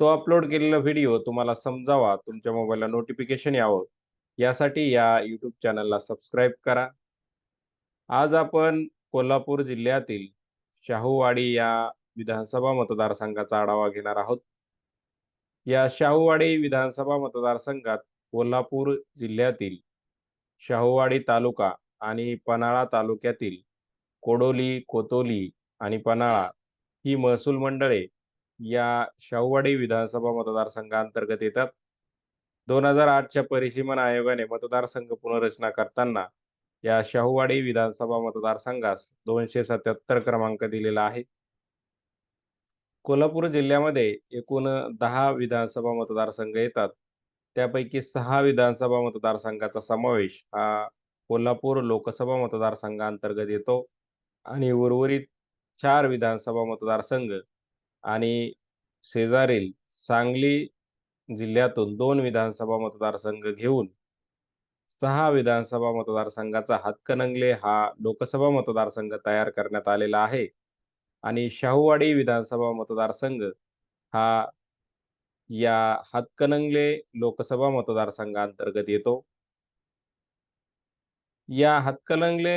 तो अपलोड केलेला व्हिडिओ तुम्हाला समजावा, तुमच्या मोबाईलला नोटिफिकेशन यावं, यासाठी या यूट्यूब चॅनलला सबस्क्राईब करा. आज आपण कोल्हापूर जिल्ह्यातील शाहूवाडी या विधानसभा मतदारसंघाचा आढावा घेणार आहोत. या शाहूवाडी विधानसभा मतदारसंघात कोल्हापूर जिल्ह्यातील शाहूवाडी तालुका आणि पन्हाळा तालुक्यातील कोडोली, कोतोली आणि पन्हाळा ही महसूल मंडळे या शाहूवाडी विधानसभा मतदारसंघाअंतर्गत येतात. 2008च्या परिसीमन आयोगाने मतदारसंघ पुनर्रचना करताना या शाहूवाडी विधानसभा मतदारसंघास 277 क्रमांक दिलेला आहे. कोल्हापूर जिल्ह्यामध्ये एकूण दहा विधानसभा मतदारसंघ येतात. त्यापैकी सहा विधानसभा मतदारसंघाचा समावेश हा कोल्हापूर लोकसभा मतदारसंघाअंतर्गत येतो आणि उर्वरित चार विधानसभा मतदारसंघ आणि शेजारील सांगली जिल्ह्यातून दोन विधानसभा मतदारसंघ घेऊन सहा विधानसभा मतदारसंघाचा हातकणंगले हा लोकसभा मतदारसंघ तयार करण्यात आलेला आहे आणि शाहूवाडी विधानसभा मतदारसंघ हा या हातकणंगले लोकसभा मतदारसंघांतर्गत येतो. या हातकणंगले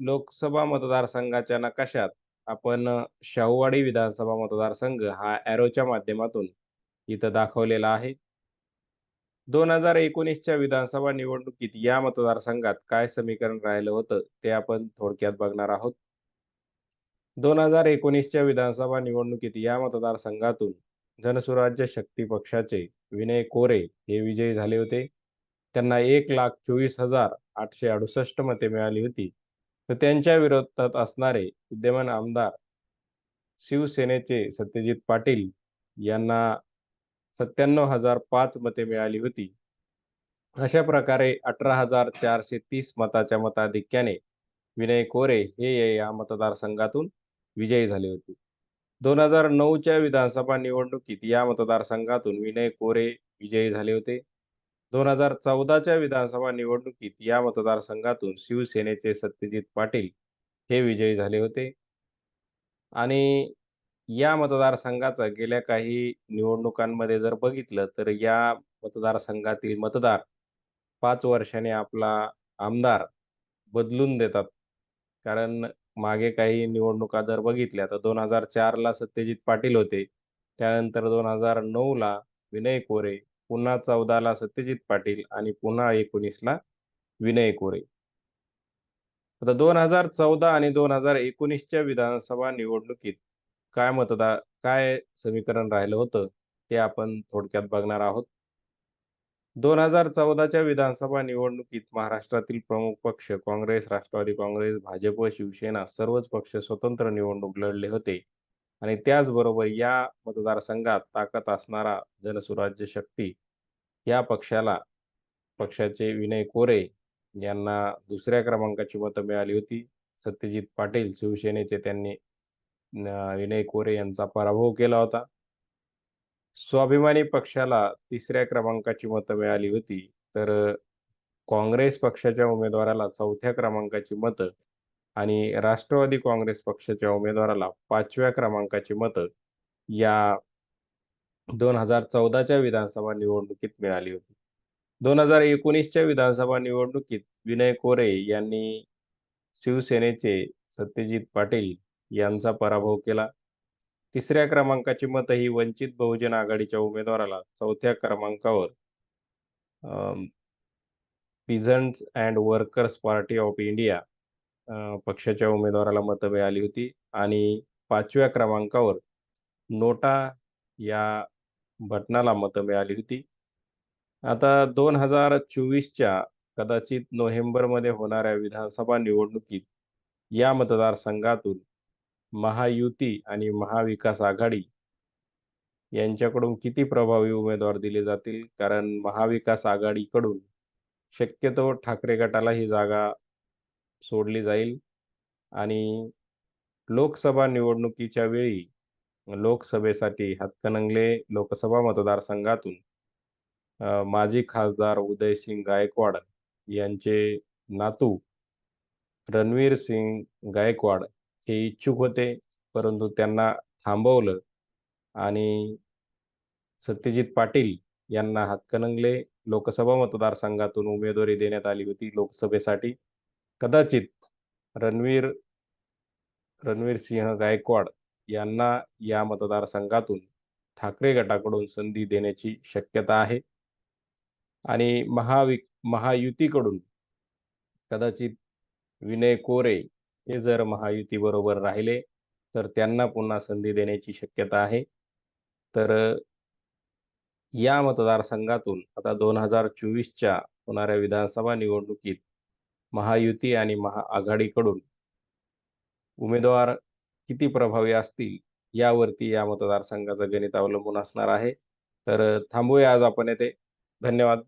लोकसभा मतदारसंघाच्या नकाशात आपण शाहूवाडी विधानसभा मतदारसंघ हा ॲरोच्या माध्यमातून इथं दाखवलेला आहे. 2019च्या विधानसभा निवडणुकीत या मतदारसंघात काय समीकरण राहिलं होतं, ते आपण थोडक्यात बघणार आहोत. 2019च्या विधानसभा निवडणुकीत या मतदारसंघातून जनसुराज्य शक्ती पक्षाचे विनय कोरे हे विजयी झाले होते. त्यांना 1,24,868 मते मिळाली होती. तर त्यांच्या विरोधात असणारे विद्यमान आमदार शिवसेनेचे सत्यजित पाटील यांना 97,005 मते मिळाली होती. अशा प्रकारे 18,430 मताच्या मताधिक्याने विनय कोरे हे या मतदारसंघातून विजयी झाले होते. 2009च्या विधानसभा निवडणुकीत या मतदारसंघातून विनय कोरे विजयी झाले होते. 2014च्या विधानसभा निवडणुकीत या मतदारसंघातून शिवसेनेचे सत्यजित पाटील हे विजयी झाले होते. आणि या मतदारसंघाचा गेल्या काही निवडणुकांमध्ये जर बघितलं, तर या मतदारसंघातील मतदार पाच वर्षाने आपला आमदार बदलून देतात. कारण मागे काही निवडणुका जर बघितल्या, तर 2004ला सत्यजित पाटील होते. त्यानंतर 2009ला विनय कोरे, पुन्हा 14ला सत्यजित पाटील आणि पुन्हा 19ला विनय कोरे. आता 2014 आणि 2019च्या विधानसभा निवडणुकीत काय मतदार काय समीकरण राहिलं होतं, ते आपण थोडक्यात बघणार आहोत. 2014च्या विधानसभा निवडणुकीत महाराष्ट्रातील प्रमुख पक्ष काँग्रेस, राष्ट्रवादी काँग्रेस, भाजप, शिवसेना सर्वच पक्ष स्वतंत्र निवडणूक लढले होते आणि त्याचबरोबर या मतदारसंघात ताकद असणारा जनसुराज्य शक्ती या पक्षाला पक्षाचे विनय कोरे यांना दुसऱ्या क्रमांकाची मतं मिळाली होती. सत्यजित पाटील शिवसेनेचे त्यांनी विनय कोरे यांचा पराभव केला होता. स्वाभिमानी पक्षाला तिसऱ्या क्रमांकाची मतं मिळाली होती. तर काँग्रेस पक्षाच्या उमेदवाराला चौथ्या क्रमांकाची मतं आणि राष्ट्रवादी काँग्रेस पक्षाच्या उमेदवाराला पाचव्या क्रमांकाची मतं या 2014च्या विधानसभा निवडणुकीत मिळाली होती. 2019च्या विधानसभा निवडणुकीत विनय कोरे यांनी शिवसेनेचे सत्यजित पाटील यांचा पराभव केला. तिसऱ्या क्रमांकाची मतं ही वंचित बहुजन आघाडीच्या उमेदवाराला चौथ्या क्रमांकावर Peasants and Workers Party of India पक्षाच्या उमेदवाराला मतं मिळाली होती आणि पाचव्या क्रमांकावर नोटा या बटनाला मतं मिळाली होती. आता 2024च्या कदाचित नोव्हेंबरमध्ये होणाऱ्या विधानसभा निवडणुकीत या मतदारसंघातून महायुती आणि महाविकास आघाडी यांच्याकडून किती प्रभावी उमेदवार दिले जातील? कारण महाविकास आघाडीकडून शक्यतो ठाकरे गटाला ही जागा सोडली जाईल. आणि लोकसभा निवडणुकीच्या वेळी लोकसभेसाठी हातकणंगले लोकसभा मतदारसंघातून माजी खासदार उदयसिंग गायकवाड यांचे नातू रणवीर सिंग गायकवाड हे इच्छुक होते परंतु त्यांना थांबवलं आणि सत्यजित पाटील यांना हातकणंगले लोकसभा मतदारसंघातून उमेदवारी देण्यात आली होती लोकसभेसाठी. कदाचित रणवीर रणवीर सिंह गायकवाड यांना या मतदारसंघातून ठाकरे गटाकडून संधी देण्याची शक्यता आहे. आणि महावि महायुतीकडून कदाचित विनय कोरे हे जर महायुतीबरोबर राहिले तर त्यांना पुन्हा संधी देण्याची शक्यता आहे. तर या मतदारसंघातून आता दोन हजार चोवीसच्या होणाऱ्या विधानसभा निवडणुकीत महायुती आणि महाआघाडीकडून उमेदवार किती प्रभावी असतील यावरती या मतदारसंघाचं गणित अवलंबून असणार आहे. तर थांबूया आज आपण येथे. धन्यवाद.